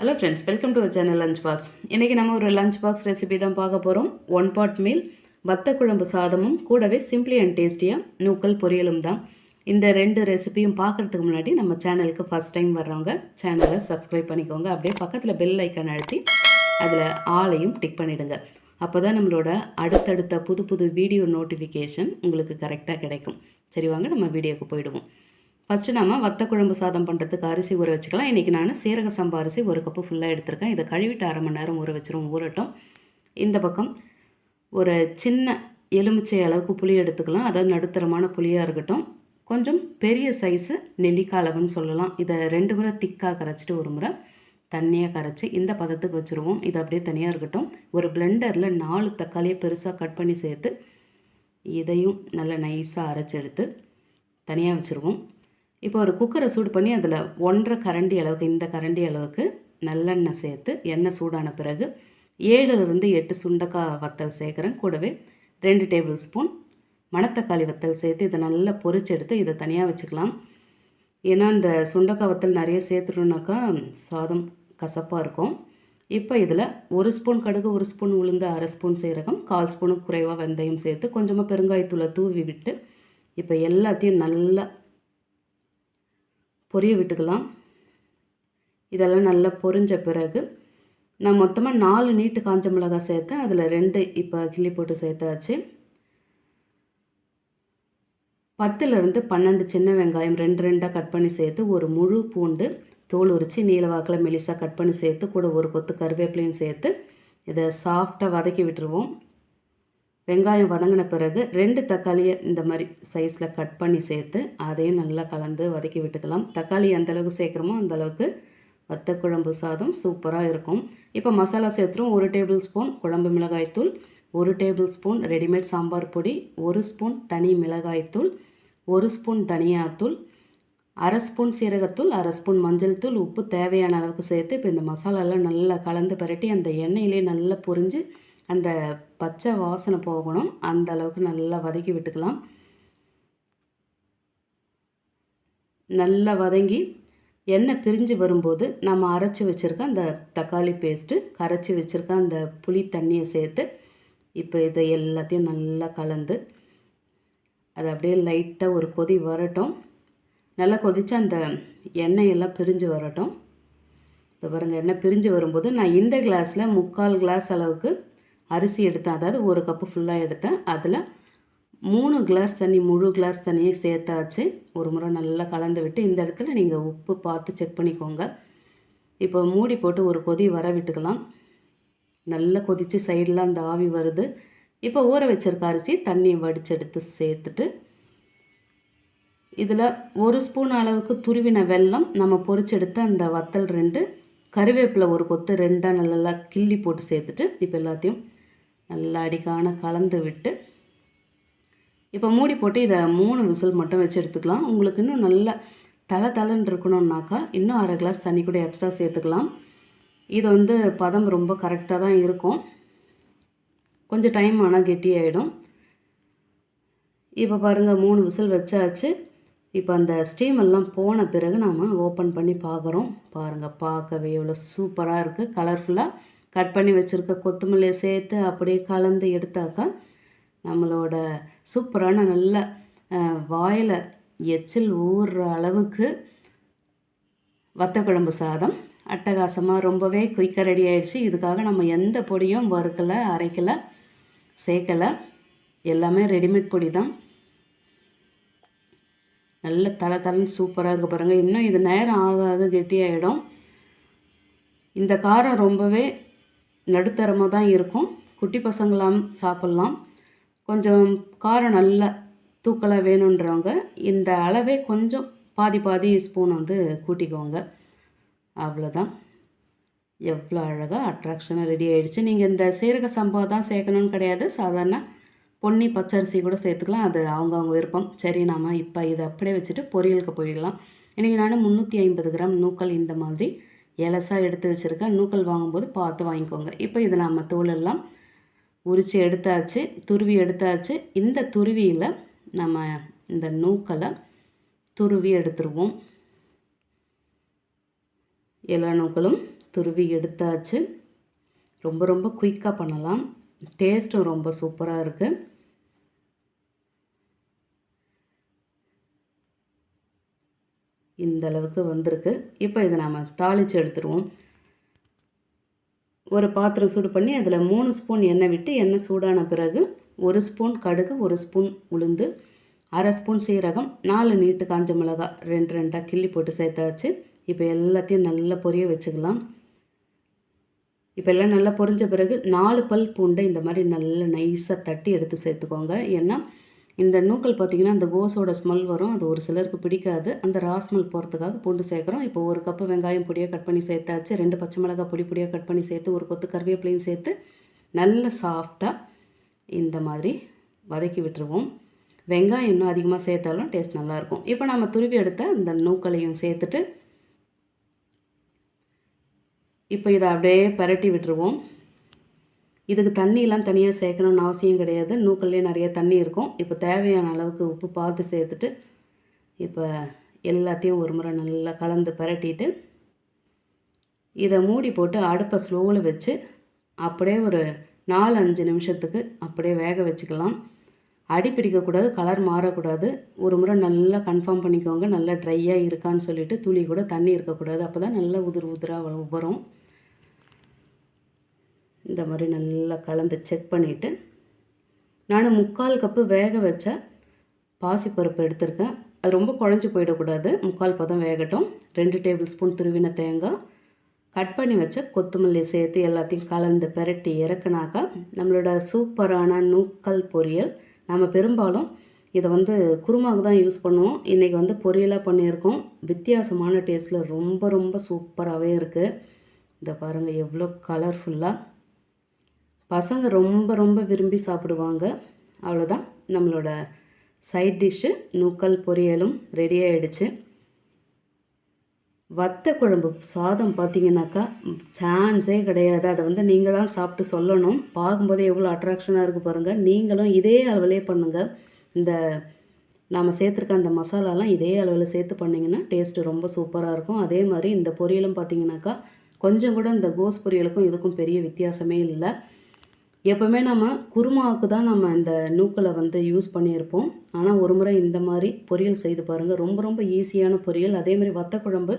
Hello friends welcome to channel lunch box இன்றைக்கி நம்ம ஒரு லஞ்ச் பாக்ஸ் ரெசிபி தான் பார்க்க போகிறோம் ஒன் பாட் மீல் வத்த குழம்பு சாதமும் கூடவே சிம்பிளி அண்ட் டேஸ்டியாக நூக்கல் பொரியலும் தான். இந்த ரெண்டு ரெசிபியும் பார்க்குறதுக்கு முன்னாடி நம்ம சேனலுக்கு ஃபஸ்ட் டைம் வர்றவங்க சேனலை சப்ஸ்கிரைப் பண்ணிக்கோங்க. அப்படியே பக்கத்தில் பெல் ஐக்கன் அழுத்தி அதில் ஆளையும் டிக் பண்ணிவிடுங்க அப்போ தான் நம்மளோட அடுத்தடுத்த புது புது வீடியோ நோட்டிஃபிகேஷன் உங்களுக்கு கரெக்டாக கிடைக்கும். சரி வாங்க நம்ம வீடியோக்கு போயிடுவோம். ஃபஸ்ட்டு நம்ம வத்த குழம்பு சாதம் பண்ணுறதுக்கு அரிசி ஊற வச்சுக்கலாம். இன்றைக்கி நான் சீரக சம்பா அரிசி ஒரு கப்பு ஃபுல்லாக எடுத்திருக்கேன். இதை கழுவிட்டு அரை மணி நேரம் ஊற வச்சிரும் ஊறட்டும். இந்த பக்கம் ஒரு சின்ன எலுமிச்சை அளவுக்கு புளி எடுத்துக்கலாம். அதாவது நடுத்தரமான புளியாக இருக்கட்டும். கொஞ்சம் பெரிய சைஸு நெல்லிக்காய் அளவுன்னு சொல்லலாம். இதை ரெண்டு முறை திக்காக கரைச்சிட்டு ஒரு முறை தண்ணியாக கரைச்சி இந்த பதத்துக்கு வச்சுருவோம். இது அப்படியே தனியாக இருக்கட்டும். ஒரு பிளெண்டரில் நாலு தக்காளியை பெருசாக கட் பண்ணி சேர்த்து இதையும் நல்லா நைஸாக அரைச்சி எடுத்து தனியாக வச்சுருவோம். இப்போ ஒரு குக்கரை சூடு பண்ணி அதில் ஒன்றரை கரண்டி அளவுக்கு இந்த கரண்டி அளவுக்கு நல்லெண்ணெய் சேர்த்து எண்ணெய் சூடான பிறகு ஏழுலேருந்து எட்டு சுண்டக்காய் வத்தல் சேர்க்குறேன் கூடவே ரெண்டு டேபிள் ஸ்பூன் மணத்தக்காளி வத்தல் சேர்த்து இதை நல்லா பொரிச்சு எடுத்து இதை தனியாக வச்சுக்கலாம். ஏன்னா இந்த சுண்டக்காய் வத்தல் நிறைய சேர்த்துட்டோம்னாக்கா சாதம் கசப்பாக இருக்கும். இப்போ இதில் ஒரு ஸ்பூன் கடுகு ஒரு ஸ்பூன் உளுந்து அரை ஸ்பூன் சீரகம் கால் ஸ்பூனுக்கு குறைவாக வெந்தயம் சேர்த்து கொஞ்சமாக பெருங்காயத்தூளை தூவி விட்டு இப்போ எல்லாத்தையும் நல்லா பொரிய விட்டுக்கலாம். இதெல்லாம் நல்லா பொரிஞ்ச பிறகு நான் மொத்தமாக நாலு நீட்டு காஞ்ச மிளகாய் சேர்த்தேன். அதில் ரெண்டு இப்போ கிள்ளி போட்டு சேர்த்தாச்சு. பத்துலேருந்து பன்னெண்டு சின்ன வெங்காயம் ரெண்டு ரெண்டாக கட் பண்ணி சேர்த்து ஒரு முழு பூண்டு தோல் உரித்து நீளவாக்கில் மெலிசாக கட் பண்ணி சேர்த்து கூட ஒரு கொத்து கருவேப்பிலையும் சேர்த்து இதை சாஃப்டாக வதக்கி விட்டுருவோம். வெங்காயம் வதங்கின பிறகு ரெண்டு தக்காளியை இந்த மாதிரி சைஸில் கட் பண்ணி சேர்த்து அதையும் நல்லா கலந்து வதக்கி விட்டுக்கலாம். தக்காளி எந்த அளவுக்கு சேர்க்குறோமோ அந்த அளவுக்கு வத்த குழம்பு சாதம் சூப்பராக இருக்கும். இப்போ மசாலா சேர்த்துரும் ஒரு டேபிள் ஸ்பூன் குழம்பு மிளகாய்த்தூள் ஒரு டேபிள் ஸ்பூன் ரெடிமேட் சாம்பார் பொடி ஒரு ஸ்பூன் தனி மிளகாய்த்தூள் ஒரு ஸ்பூன் தனியாத்தூள் அரை ஸ்பூன் சீரகத்தூள் அரை ஸ்பூன் மஞ்சள் தூள் உப்பு தேவையான அளவுக்கு சேர்த்து இப்போ இந்த மசாலாலாம் நல்லா கலந்து பரட்டி அந்த எண்ணெயிலே நல்லா பொரிஞ்சு அந்த பச்சை வாசனை போகணும். அந்த அளவுக்கு நல்லா வதக்கி விட்டுக்கலாம். நல்லா வதங்கி எண்ணெய் பிரிஞ்சு வரும்போது நம்ம அரைச்சி வச்சுருக்க அந்த தக்காளி பேஸ்ட்டு கரைச்சி வச்சுருக்க அந்த புளி தண்ணியை சேர்த்து இப்போ இதை எல்லாத்தையும் நல்லா கலந்து அது அப்படியே லைட்டாக ஒரு கொதி வரட்டும். நல்லா கொதித்து அந்த எண்ணெயெல்லாம் பிரிஞ்சு வரட்டும். இந்த பாருங்கள் எண்ணெய் பிரிஞ்சு வரும்போது நான் இந்த கிளாஸில் முக்கால் கிளாஸ் அளவுக்கு அரிசி எடுத்தேன். அதாவது ஒரு கப்பு ஃபுல்லாக எடுத்தேன். அதில் மூணு கிளாஸ் தண்ணி முழு கிளாஸ் தண்ணியை சேர்த்தாச்சு. ஒரு முறை நல்லா கலந்து விட்டு இந்த இடத்துல நீங்கள் உப்பு பார்த்து செக் பண்ணிக்கோங்க. இப்போ மூடி போட்டு ஒரு கொதி வர விட்டுக்கலாம். நல்லா கொதித்து சைடில் அந்த ஆவி வருது. இப்போ ஊற வச்சிருக்க அரிசி தண்ணியை வடிச்செடுத்து சேர்த்துட்டு இதில் ஒரு ஸ்பூன் அளவுக்கு துருவின வெல்லம் நம்ம பொறிச்செடுத்த அந்த வத்தல் ரெண்டு கருவேப்பிலை ஒரு கொத்து ரெண்டாக நல்லா கிள்ளி போட்டு சேர்த்துட்டு இப்போ எல்லாத்தையும் நல்லா அடிக்கான கலந்து விட்டு இப்போ மூடி போட்டு இதை மூணு விசில் மட்டும் வச்சு எடுத்துக்கலாம். உங்களுக்கு இன்னும் நல்லா தலை தலைன்னு இருக்கணும்னாக்கா இன்னும் அரை கிளாஸ் தண்ணி கூட எக்ஸ்ட்ரா சேர்த்துக்கலாம். இது வந்து பதம் ரொம்ப கரெக்டாக தான் இருக்கும். கொஞ்சம் டைம் ஆனால் கெட்டி ஆகிடும் இப்போ பாருங்கள் மூணு விசில் வச்சாச்சு. இப்போ அந்த ஸ்டீம் எல்லாம் போன பிறகு நாம் ஓப்பன் பண்ணி பார்க்குறோம் பாருங்கள் பார்க்கவே எவ்வளோ சூப்பராக இருக்குது கலர்ஃபுல்லாக கட் பண்ணி வச்சுருக்க கொத்தமல்லியை சேர்த்து அப்படியே கலந்து எடுத்தாக்கா நம்மளோட சூப்பரான நல்ல வாயில் எச்சில் ஊறுற அளவுக்கு வத்த குழம்பு சாதம். அட்டகாசமாக ரொம்பவே குயிக்காக ரெடி ஆயிடுச்சு. இதுக்காக நம்ம எந்த பொடியும் வறுக்கலை அரைக்கலை சேர்க்கலை. எல்லாமே ரெடிமேட் பொடி தான். நல்ல தலை தலைன்னு சூப்பராக இருக்க பாருங்கள் இன்னும் இது நேரம் ஆக ஆக கெட்டியாயிடும். இந்த காரம் ரொம்பவே நடுத்தரமாக தான் இருக்கும். குட்டி பசங்களாம் சாப்பிட்லாம். கொஞ்சம் காரம் நல்ல தூக்கலாக வேணுன்றவங்க இந்த அளவே கொஞ்சம் பாதி பாதி ஸ்பூன் வந்து கூட்டிக்கோங்க. அவ்வளோதான் எவ்வளோ அழகாக அட்ராக்ஷனாக ரெடி ஆகிடுச்சு நீங்கள் இந்த சீரக சம்பா தான் சேர்க்கணும்னு கிடையாது. சாதாரண பொன்னி பச்சரிசி கூட சேர்த்துக்கலாம். அது அவங்கவுங்க விருப்பம். சரி நாம் இப்போ இதை அப்படியே வச்சுட்டு பொரியலுக்கு போயிடலாம். இன்றைக்கி நான் முந்நூற்றி ஐம்பது கிராம் நூக்கல் இந்த மாதிரி எலசாக எடுத்து வச்சுருக்கேன் நூக்கல் வாங்கும்போது பார்த்து வாங்கிக்கோங்க. இப்போ இது நம்ம தோலெல்லாம் உரித்து எடுத்தாச்சு துருவி எடுத்தாச்சு. இந்த துருவியில் நம்ம இந்த நூக்களை துருவி எடுத்துருவோம். எல்லா நூக்களும் துருவி எடுத்தாச்சு. ரொம்ப ரொம்ப குயிக்காக பண்ணலாம். டேஸ்ட்டும் ரொம்ப சூப்பராக இருக்குது இந்த அளவுக்கு வந்திருக்கு. இப்போ இதை நாம் தாளித்து எடுத்துருவோம். ஒரு பாத்திரம் சூடு பண்ணி அதில் மூணு ஸ்பூன் எண்ணெய் விட்டு எண்ணெய் சூடான பிறகு ஒரு ஸ்பூன் கடுகு ஒரு ஸ்பூன் உளுந்து அரை ஸ்பூன் சீரகம் நாலு நீட்டு காஞ்ச மிளகா ரெண்டு ரெண்டாக கிள்ளி போட்டு சேர்த்தாச்சு. இப்போ எல்லாத்தையும் நல்லா பொரிய வச்சுக்கலாம். இப்போ எல்லாம் நல்லா பொரிஞ்ச பிறகு நாலு பல் பூண்டை இந்த மாதிரி நல்லா நைஸாக தட்டி எடுத்து சேர்த்துக்கோங்க. ஏன்னா இந்த நூக்கல் பார்த்திங்கன்னா அந்த கோஸோட ஸ்மெல் வரும். அது ஒரு சிலருக்கு பிடிக்காது. அந்த ரா ஸ்மெல் போகிறதுக்காக பூண்டு சேர்க்குறோம் இப்போ ஒரு கப்பு வெங்காயம் பொடியாக கட் பண்ணி சேர்த்தாச்சு. ரெண்டு பச்சை மிளகாய் பொடி பொடியாக கட் பண்ணி சேர்த்து ஒரு கொத்து கருவேப்பிலையும் சேர்த்து நல்ல சாஃப்டாக இந்த மாதிரி வதக்கி விட்டுருவோம். வெங்காயம் இன்னும் அதிகமாக சேர்த்தாலும் டேஸ்ட் நல்லாயிருக்கும் இப்போ நம்ம துருவி எடுத்த இந்த நூக்களையும் சேர்த்துட்டு இப்போ இதை அப்படியே பரட்டி விட்டுருவோம். இதுக்கு தண்ணியெலாம் தனியாக சேர்க்கணும்னு அவசியம் கிடையாது. நூக்கல்லே நிறைய தண்ணி இருக்கும். இப்போ தேவையான அளவுக்கு உப்பு பார்த்து சேர்த்துட்டு இப்போ எல்லாத்தையும் ஒரு முறை நல்லா கலந்து பரட்டிட்டு இதை மூடி போட்டு அடுப்பை ஸ்லோவில் வச்சு அப்படியே ஒரு நாலு அஞ்சு நிமிஷத்துக்கு அப்படியே வேக வச்சுக்கலாம். அடி பிடிக்கக்கூடாது கலர் மாறக்கூடாது. ஒரு முறை நல்லா கன்ஃபார்ம் பண்ணிக்கோங்க. நல்லா ட்ரையாக இருக்கான்னு சொல்லிவிட்டு துளி கூட தண்ணி இருக்கக்கூடாது. அப்போ தான் நல்லா உதிர் உதிராக வரும். இந்த மாதிரி நல்லா கலந்து செக் பண்ணிவிட்டு நான் முக்கால் கப்பு வேக வச்ச பாசிப்பருப்பு எடுத்திருக்கேன். அது ரொம்ப குழஞ்சி போயிடக்கூடாது. முக்கால் பதம் வேகட்டும். ரெண்டு டேபிள் ஸ்பூன் துருவின தேங்காய். கட் பண்ணி வச்ச கொத்தமல்லி சேர்த்து எல்லாத்தையும் கலந்து பெரட்டி இறக்குனாக்கா நம்மளோட சூப்பரான நூக்கல் பொரியல். நம்ம பெரும்பாலும் இதை வந்து குருமாவுக்கு தான் யூஸ் பண்ணுவோம். இன்றைக்கி வந்து பொரியலாக பண்ணியிருக்கோம். வித்தியாசமான டேஸ்ட்டில் ரொம்ப ரொம்ப சூப்பராகவே இருக்குது இதை பாருங்கள் எவ்வளோ கலர்ஃபுல்லாக பசங்க ரொம்ப ரொம்ப விரும்பி சாப்பிடுவாங்க. அவ்வளோதான் நம்மளோட சைட் டிஷ்ஷு நூக்கல் பொரியலும் ரெடி ஆகிடுச்சு வத்த குழம்பு சாதம் பார்த்தீங்கன்னாக்கா சான்ஸே கிடையாது. அதை வந்து நீங்கள் தான் சாப்பிட்டு சொல்லணும். பார்க்கும்போதே எவ்வளோ அட்ராக்ஷனாக இருக்குது பாருங்கள் நீங்களும் இதே அளவிலே பண்ணுங்கள் இந்த நாம் சேர்த்துருக்க அந்த மசாலாலாம் இதே அளவில் சேர்த்து பண்ணிங்கன்னா டேஸ்ட்டு ரொம்ப சூப்பராக இருக்கும். அதே மாதிரி இந்த பொரியலும் பார்த்தீங்கன்னாக்கா கொஞ்சம் கூட இந்த கோஸ் பொரியலுக்கும் இதுக்கும் பெரிய வித்தியாசமே இல்லை. எப்போவுமே நம்ம குருமாவுக்கு தான் நம்ம இந்த நூக்களை வந்து யூஸ் பண்ணியிருப்போம். ஆனால் ஒரு முறை இந்த மாதிரி பொரியல் செய்து பாருங்கள் ரொம்ப ரொம்ப ஈஸியான பொரியல். அதேமாதிரி வத்த குழம்பு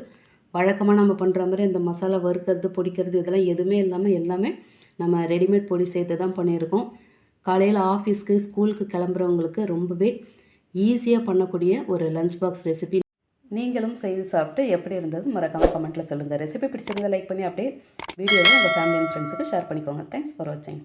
வழக்கமாக நம்ம பண்ணுற மாதிரி இந்த மசாலா வறுக்கிறது பொடிக்கிறது இதெல்லாம் எதுவுமே இல்லாமல் எல்லாமே நம்ம ரெடிமேட் பொடி சேர்த்து தான் பண்ணியிருக்கோம். காலையில் ஆஃபீஸ்க்கு ஸ்கூலுக்கு கிளம்புறவங்களுக்கு ரொம்பவே ஈஸியாக பண்ணக்கூடிய ஒரு லஞ்ச் பாக்ஸ் ரெசிபி நீங்களும் செய்து சாப்பிட்டு எப்படி இருந்தது மறக்காமல் கமெண்ட்டில் சொல்லுங்கள் ரெசிபி பிடிச்சிருந்தால் லைக் பண்ணி அப்படியே வீடியோவை உங்கள் ஃபேமிலி அண்ட் ஃப்ரெண்ட்ஸுக்கு ஷேர் பண்ணிக்கோங்க. தேங்க்ஸ் ஃபார் வாட்சிங்